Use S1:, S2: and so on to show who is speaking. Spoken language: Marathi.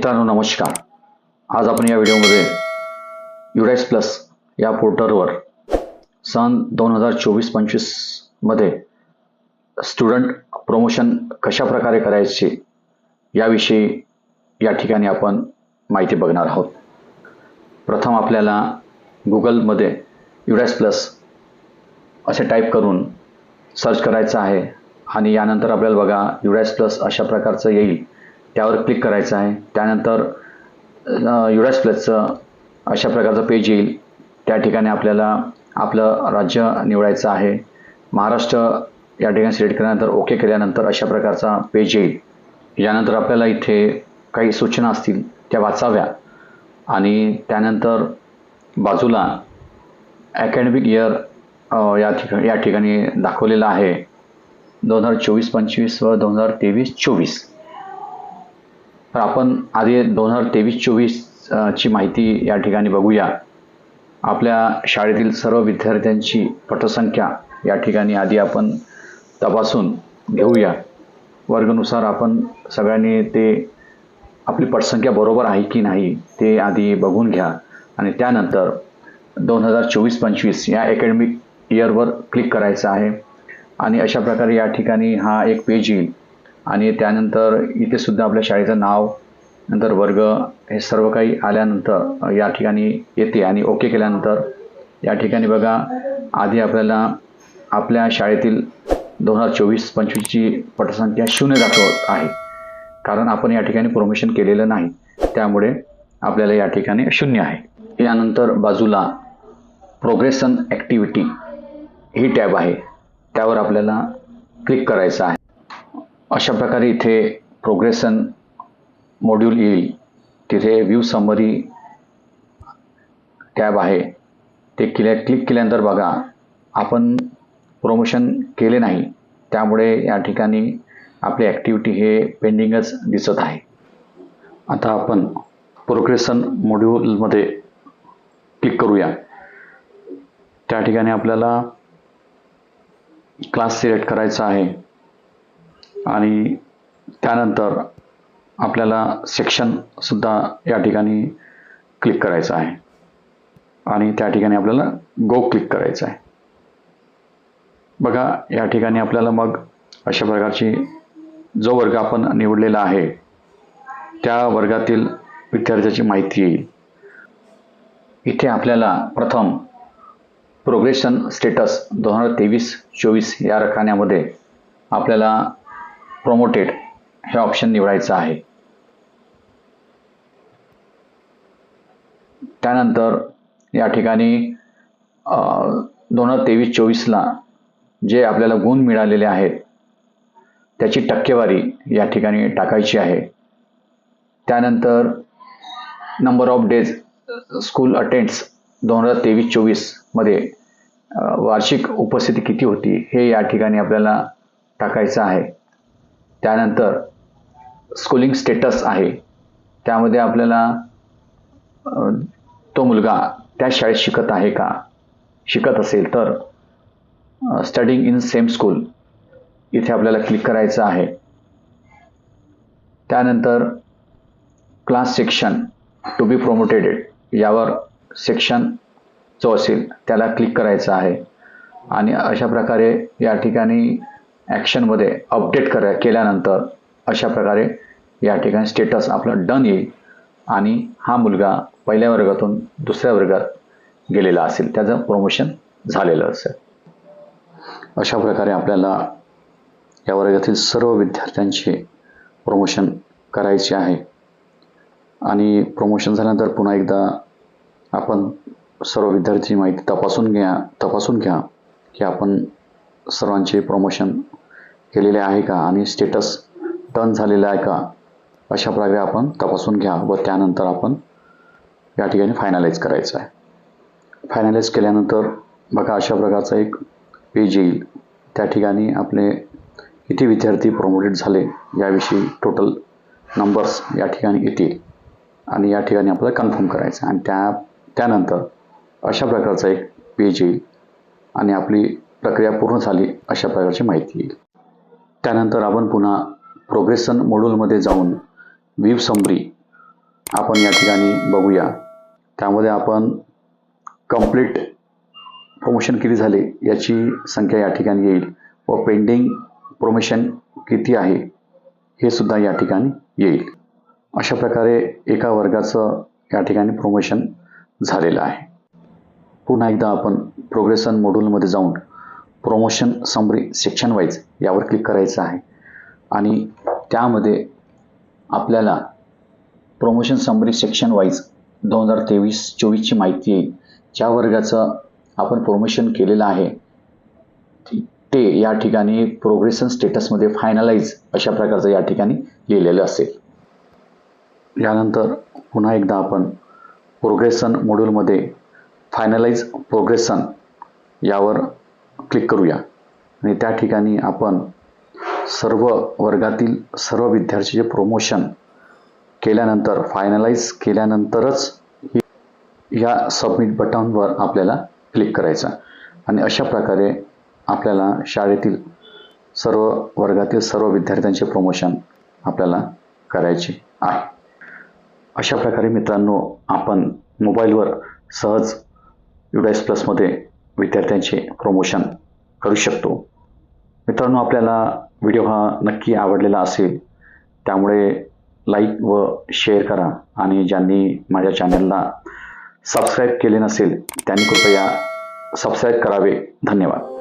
S1: मित्रांनो नमस्कार. आज आपण या व्हिडिओमध्ये युडाईस प्लस या पोर्टलवर सन दोन हजार चोवीस पंचवीसमध्ये स्टुडंट प्रमोशन कशा प्रकारे करायचे याविषयी या ठिकाणी आपण माहिती बघणार आहोत. प्रथम आपल्याला गुगलमध्ये युडाईस प्लस असे टाईप करून सर्च करायचं आहे आणि यानंतर आपल्याला बघा युडाईस प्लस अशा प्रकारचं येईल. त्यावर क्लिक करायचं आहे. त्यानंतर युराईस प्लसचं अशा प्रकारचं पेज येईल. त्या ठिकाणी आपल्याला आपलं राज्य निवडायचं आहे. महाराष्ट्र या ठिकाणी सिलेक्ट केल्यानंतर ओके केल्यानंतर अशा प्रकारचा पेज येईल. यानंतर आपल्याला इथे काही सूचना असतील त्या वाचाव्या. आणि त्यानंतर बाजूला अकॅडमिक इयर या ठिकाणी या ठिकाणी दाखवलेलं आहे. दोन हजार चोवीस पंचवीस व दोन हजार तेवीस चोवीस. तर आपण आधी दोन हजार तेवीस चोवीस ची माहिती या ठिकाणी बघूया. आपल्या शाळेतील सर्व विद्यार्थ्यांची पटसंख्या या ठिकाणी आधी आपण तपासून घेऊया. वर्गनुसार आपण सगळ्यांनी ते आपली पटसंख्या बरोबर आहे की नाही ते आधी बघून घ्या. आणि त्यानंतर दोन हजार चोवीस पंचवीस या अकॅडमिक इयरवर क्लिक करायचं आहे. आणि अशा प्रकारे या ठिकाणी हा एक पेज येईल. आणि त्यानंतर इथे सुद्धा आपल्या शाळेचं नाव नंतर वर्ग हे सर्व काही आल्यानंतर या ठिकाणी येते आणि ओके केल्यानंतर या ठिकाणी बघा आधी आपल्याला आपल्या शाळेतील दोन हजार चोवीस पंचवीसची पटसंख्या शून्य दाखवत आहे. कारण आपण या ठिकाणी प्रमोशन केलेलं नाही. त्यामुळे आपल्याला या ठिकाणी शून्य आहे. यानंतर बाजूला प्रोग्रेसन ॲक्टिव्हिटी ही टॅब आहे. त्यावर आपल्याला क्लिक करायचं आहे. अशा प्रकारे इथे प्रोग्रेसन मॉड्यूल येईल. तिथे व्ह्यू समरी टॅब आहे. ते केल्या क्लिक केल्यानंतर बघा आपण प्रमोशन केले नाही. त्यामुळे या ठिकाणी आपली ॲक्टिव्हिटी हे पेंडिंगच दिसत आहे. आता आपण प्रोग्रेसन मॉड्यूलमध्ये क्लिक करूया. त्या ठिकाणी आपल्याला क्लास सिलेक्ट करायचा आहे. आणि त्यानंतर आपल्याला सेक्शनसुद्धा या ठिकाणी क्लिक करायचं आहे. आणि त्या ठिकाणी आपल्याला गो क्लिक करायचं आहे. बघा या ठिकाणी आपल्याला मग अशा प्रकारची जो वर्ग आपण निवडलेला आहे त्या वर्गातील विद्यार्थ्याची माहिती येईल. इथे आपल्याला प्रथम प्रोग्रेशन स्टेटस दोन हजार तेवीस चोवीस या रकान्यामध्ये आपल्याला प्रोमोटेड हे ऑप्शन निवडायचं आहे. त्यानंतर या ठिकाणी दोन हजार तेवीस चोवीसला जे आपल्याला गुण मिळालेले आहेत त्याची टक्केवारी या ठिकाणी टाकायची आहे. त्यानंतर number of days school attends दोन हजार तेवीस चोवीसमध्ये वार्षिक उपस्थिती किती होती हे या ठिकाणी आपल्याला टाकायचं आहे. त्यानंतर स्कूलिंग स्टेटस आहे. त्यामध्ये आपल्याला तो मुलगा त्या शाळेत शिकत आहे का? शिकत असेल तर स्टडिंग इन सेम स्कूल इथे आपल्याला क्लिक करायचं आहे. त्यानंतर class section to be promoted यावर सेक्शन जो असेल त्याला क्लिक करायचं आहे. आणि अशा प्रकारे या ठिकाणी ॲक्शनमध्ये अपडेट कर केल्यानंतर अशा प्रकारे या ठिकाणी स्टेटस आपलं डन येईल आणि हा मुलगा पहिल्या वर्गातून दुसऱ्या वर्गात गेलेला असेल. त्याचं प्रमोशन झालेलं असेल. अशा प्रकारे आपल्याला या वर्गातील सर्व विद्यार्थ्यांचे प्रमोशन करायचे आहे. आणि प्रमोशन झाल्यानंतर पुन्हा एकदा आपण सर्व विद्यार्थी माहिती तपासून घ्या तपासून घ्या की आपण सर्वांचे प्रमोशन केलेले आहे का? आणि स्टेटस डन झालेलं आहे का? अशा प्रकारे आपण तपासून घ्या व त्यानंतर आपण या ठिकाणी फायनलाइज करायचं आहे. फायनलाइज केल्यानंतर बघा अशा प्रकारचा एक पेज येईल. त्या ठिकाणी आपले किती विद्यार्थी प्रमोटेड झाले याविषयी टोटल नंबर्स या ठिकाणी येतील. आणि या ठिकाणी आपल्याला कन्फर्म करायचं आणि त्या त्यानंतर अशा प्रकारचा एक पेज येईल. आणि आपली प्रक्रिया पूर्ण झाली अशा प्रकारची माहिती येईल. त्यानंतर आपण पुन्हा प्रोग्रेसन मॉड्यूलमध्ये जाऊन व्ह्यू समरी आपण या ठिकाणी बघूया. त्यामध्ये आपण कंप्लीट प्रमोशन किती झाले याची संख्या या ठिकाणी येईल व पेंडिंग प्रमोशन किती आहे हे सुद्धा या ठिकाणी येईल. अशा प्रकारे एका वर्गाचं या ठिकाणी प्रमोशन झालेलं आहे. पुन्हा एकदा आपण प्रोग्रेशन मॉड्यूलमध्ये जाऊन प्रमोशन समरी सेक्शन वाईज यावर क्लिक करायचं आहे. आणि त्यामध्ये आपल्याला प्रमोशन समरी सेक्शन वाईज दोन हजार तेवीस चोवीसची माहिती येईल. ज्या वर्गाचं आपण प्रमोशन केलेलं आहे ते या ठिकाणी प्रोग्रेशन स्टेटसमध्ये फायनलाइज अशा प्रकारचं या ठिकाणी लिहिलेलं असेल. यानंतर पुन्हा एकदा आपण प्रोग्रेशन मॉड्यूलमध्ये फायनलाइज प्रोग्रेशन यावर क्लिक करूया. आणि त्या ठिकाणी आपण सर्व वर्गातील सर्व विद्यार्थ्याचे प्रोमोशन केल्यानंतर फायनलाइज केल्यानंतरच ही- या सबमिट बटनवर आपल्याला क्लिक करायचं. आणि अशा प्रकारे आपल्याला शाळेतील सर्व वर्गातील सर्व विद्यार्थ्यांचे प्रमोशन आपल्याला करायचे आहे. अशा प्रकारे मित्रांनो आपण मोबाईलवर सहज युडायस प्लसमध्ये विद्यार्थ्यांचे प्रमोशन करू शकतो. मित्रांनो आपल्याला व्हिडिओ हा नक्की आवडलेला असेल त्यामुळे लाईक व शेअर करा आणि ज्यांनी माझ्या चॅनलला सबस्क्राईब केले नसेल त्यांनी कृपया सबस्क्राईब करावे. धन्यवाद.